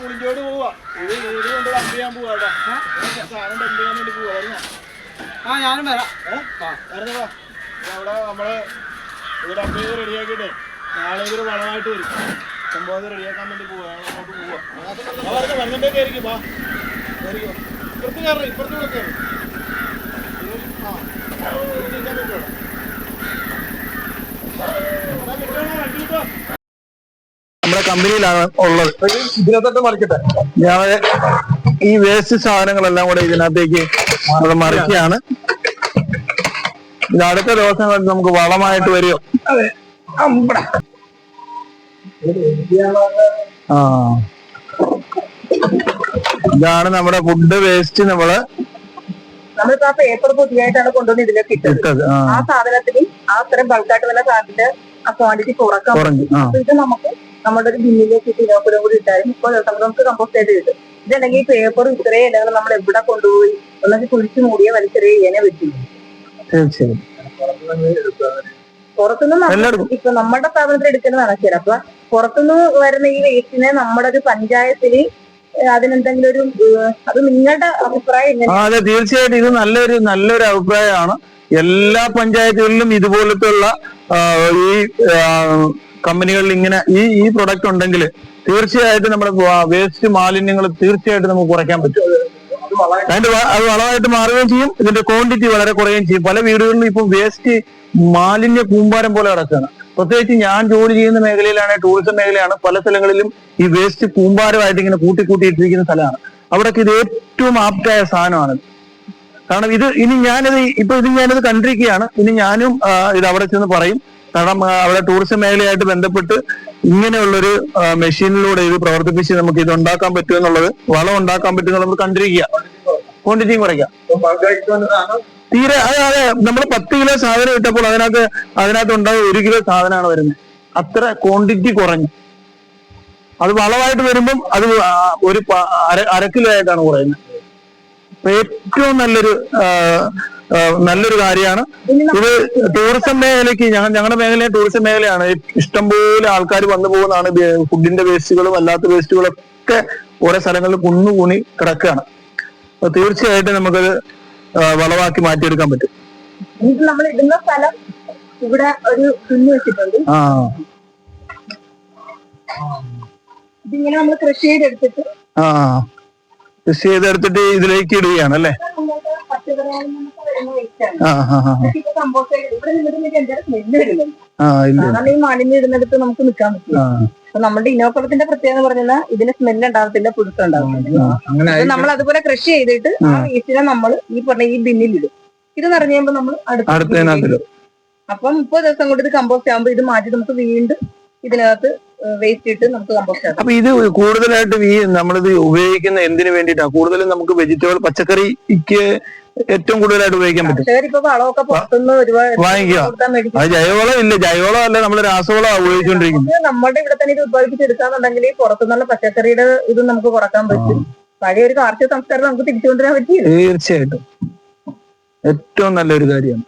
പുളിഞ്ചോട് പോവാ. ഇത് ഇത് കൊണ്ട് ഡംപ് ചെയ്യാൻ പോവാ കേട്ടോ സാധനം ഡംപ് ചെയ്യാൻ വേണ്ടി പോവാ വരുന്നോ? ആ ഞാനും വരാം. ഇവിടെ അവിടെ നമ്മൾ ഇത് ഡംപ് ചെയ്ത് റെഡിയാക്കിയിട്ട് നാളെ ഇതൊരു വളമായിട്ട് വരും. സംഭവം റെഡിയാക്കാൻ വേണ്ടി പോവാ അങ്ങോട്ട് പോവാ. ആ, വരുന്നോ, വരുന്നുണ്ടേ കയറിക്കും വാ. കയറിക്കോ ഇപ്പുറത്ത് കയറി ഇപ്പുറത്ത് കയറി. ആ ഇത് നിൽക്കാൻ പറ്റുമോ? എടാ, കിട്ടുവാണോ? വണ്ടി കിട്ടുവോ? നമ്മുടെ കമ്പനിയിലാണ് ഉള്ളത്. ഇതിനകത്തോട്ട് മറിക്കട്ടെ. ഞാൻ ഈ വേസ്റ്റ് സാധനങ്ങളെല്ലാം കൂടെ ഇതിനകത്തേക്ക് നമ്മൾ മറിക്കുകയാണ്. ഇത് അടുത്ത ദിവസങ്ങളിൽ നമുക്ക് വളമായിട്ട് വരുമോ ആ. ഇതാണ് നമ്മുടെ ഫുഡ് വേസ്റ്റ് നമ്മൾ നമ്മളിപ്പോ ആ പേപ്പർ പുതിയതായിട്ടാണ് കൊണ്ടുവന്ന് ഇതിലേക്ക് ഇട്ടത്. ആ. സാധനത്തിന് ആ അത്രയും ബൾക്കായിട്ട് വന്ന സാധനത്തിന്റെ ആ ക്വാണ്ടിറ്റി അപ്പൊ ഇത് നമുക്ക് നമ്മുടെ ഒരു ബിന്നിലേക്ക് ഇട്ട് കൂടി ദിവസം കൊണ്ട് നമുക്ക് കമ്പോസ്റ്റ് ആയിട്ട് കിട്ടും. ഇതുണ്ടെങ്കിൽ ഈ പേപ്പർ ഇത്രയും ഇലകൾ നമ്മൾ എവിടെ കൊണ്ടുപോയി ഒന്നൊക്കെ കുഴിച്ചു മൂടിയ വലിച്ചെറിയാനേ പറ്റും തീർച്ചയായും പുറത്തുനിന്ന് ഇപ്പൊ നമ്മുടെ സ്ഥാപനത്തിൽ എടുക്കുന്നതാണ് നടക്കില്ല അപ്പൊ പുറത്തുനിന്ന് വരുന്ന ഈ വേസ്റ്റിനെ നമ്മുടെ ഒരു പഞ്ചായത്തിൽ അതിനെന്തെങ്കിലും ഒരു അത് നിങ്ങളുടെ അഭിപ്രായം അതെ തീർച്ചയായിട്ടും. ഇത് നല്ലൊരു നല്ലൊരു അഭിപ്രായമാണ്. എല്ലാ പഞ്ചായത്തുകളിലും ഇതുപോലത്തെ ഉള്ള ഈ കമ്പനികളിൽ ഇങ്ങനെ ഈ ഈ പ്രൊഡക്റ്റ് ഉണ്ടെങ്കിൽ തീർച്ചയായിട്ടും നമ്മുടെ വേസ്റ്റ് മാലിന്യങ്ങൾ തീർച്ചയായിട്ടും നമുക്ക് കുറയ്ക്കാൻ പറ്റും. അതിന്റെ അത് വളമായിട്ട് മാറുകയും ചെയ്യും. ഇതിന്റെ ക്വാണ്ടിറ്റി വളരെ കുറയുകയും ചെയ്യും. പല വീടുകളിലും ഇപ്പം വേസ്റ്റ് മാലിന്യ കൂമ്പാരം പോലെ കിടക്കുകയാണ്. പ്രത്യേകിച്ച് ഞാൻ ജോലി ചെയ്യുന്ന മേഖലയിലാണ് ടൂറിസം മേഖലയാണ്. പല സ്ഥലങ്ങളിലും ഈ വേസ്റ്റ് കൂമ്പാരമായിട്ട് ഇങ്ങനെ കൂട്ടി കൂട്ടി സ്ഥലമാണ്. അവിടേക്ക് ഇത് ഏറ്റവും ആപ്റ്റായ സാധനമാണ്. കാരണം ഇത് ഇനി ഞാനിത് ഇപ്പൊ ഇത് ഞാനിത് കണ്ടിരിക്കുകയാണ്. ഇനി ഞാനും ഇത് അവിടെ ചെന്ന് പറയും. കാരണം അവിടെ ടൂറിസം മേഖലയായിട്ട് ബന്ധപ്പെട്ട് ഇങ്ങനെയുള്ളൊരു മെഷീനിലൂടെ ഇത് പ്രവർത്തിപ്പിച്ച് നമുക്ക് ഇത് ഉണ്ടാക്കാൻ പറ്റും എന്നുള്ളത് വളം ഉണ്ടാക്കാൻ പറ്റും നമ്മൾ കണ്ടിരിക്കുക. ക്വാണ്ടിറ്റിയും കുറയ്ക്കാം. തീരെ അതെ അതെ നമ്മൾ പത്ത് കിലോ സാധനം ഇട്ടപ്പോൾ അതിനകത്ത് അതിനകത്ത് ഉണ്ടായ ഒരു കിലോ സാധനമാണ് വരുന്നത്. അത്ര ക്വാണ്ടിറ്റി കുറഞ്ഞു. അത് വളമായിട്ട് വരുമ്പം അത് ഒരു അര അര കിലോ ആയിട്ടാണ് കുറയുന്നത്. ഏറ്റവും നല്ലൊരു നല്ലൊരു കാര്യമാണ്. ഇത് ടൂറിസം മേഖലയ്ക്ക് ഞങ്ങൾ ഞങ്ങളുടെ മേഖല ടൂറിസം മേഖലയാണ്. ഇഷ്ടംപോലെ ആൾക്കാർ വന്നു പോകുന്നതാണ്. ഫുഡിന്റെ വേസ്റ്റുകളും അല്ലാത്ത വേസ്റ്റുകളും ഒക്കെ ഓരോ സ്ഥലങ്ങളിൽ കുന്നുകൂണി കിടക്കുകയാണ്. അപ്പൊ തീർച്ചയായിട്ടും നമുക്കത് വളവാക്കി മാറ്റിയെടുക്കാൻ പറ്റും. നമ്മൾ ഇടുന്ന സ്ഥലം ഇവിടെ ഒരു വെച്ചിട്ടുണ്ട്. ഇതിങ്ങനെ നമ്മൾ കൃഷി ചെയ്തെടുത്തിട്ട് ആ. കൃഷി ചെയ്തെടുത്തിട്ട് ഇതിലേക്ക് ഇടുകയാണ് അല്ലേ ഈ മാലിന്യം ഇടുന്നിടത്ത് നമുക്ക് നിൽക്കാൻ പറ്റില്ല. ആ. നമ്മുടെ ഇനോക്കുളത്തിന്റെ പ്രത്യേകത പറഞ്ഞാൽ ഇതിന് സ്മെൽ ഉണ്ടാവത്തില്ല പുഴുക്കം ഉണ്ടാവത്തില്ല അങ്ങനെ നമ്മൾ അതുപോലെ കൃഷി ചെയ്തിട്ട് ആ വേസ്റ്റിനെ നമ്മൾ ഈ പറഞ്ഞ ഈ ബിന്നിൽ ഇടും. ഇത് നിറഞ്ഞു കഴിയുമ്പോൾ നമ്മൾ അടുത്ത അപ്പൊ മുപ്പത് ദിവസം കൊണ്ട് ഇത് കമ്പോസ്റ്റ് ആകുമ്പോൾ ഇത് മാറ്റി നമുക്ക് വീണ്ടും ഇതിനകത്ത് വേസ്റ്റ് ഇട്ട് നമുക്ക് കമ്പോസ്റ്റ് ആക്കാം. അപ്പൊ ഇത് കൂടുതലായിട്ടും ഈ നമ്മളിത് ഉപയോഗിക്കുന്ന എന്തിനു വേണ്ടിയിട്ടാണ് കൂടുതലും നമുക്ക് വെജിറ്റബിൾ പച്ചക്കറിക്ക് ഏറ്റവും കൂടുതലായിട്ട് ഉപയോഗിക്കാൻ പറ്റും. വാങ്ങിക്കുക. അത് ജൈവവളം ഇല്ല. ജൈവവളം അല്ല നമ്മൾ രാസവളം ഉപയോഗിച്ചുകൊണ്ടിരിക്കുന്നത് നമ്മുടെ ഇവിടെ തന്നെ ഇത് ഉത്പാദിപ്പിച്ചെടുക്കാന്നുണ്ടെങ്കിൽ പുറത്തുനിന്നുള്ള പച്ചക്കറിയുടെ ഇത് നമുക്ക് കുറയ്ക്കാൻ പറ്റും. പഴയ ഒരു കാർഷിക സംസ്കാരം നമുക്ക് തിരിച്ചുകൊണ്ടുവരാൻ പറ്റിയില്ല? തീർച്ചയായിട്ടും. ഏറ്റവും നല്ലൊരു കാര്യമാണ്.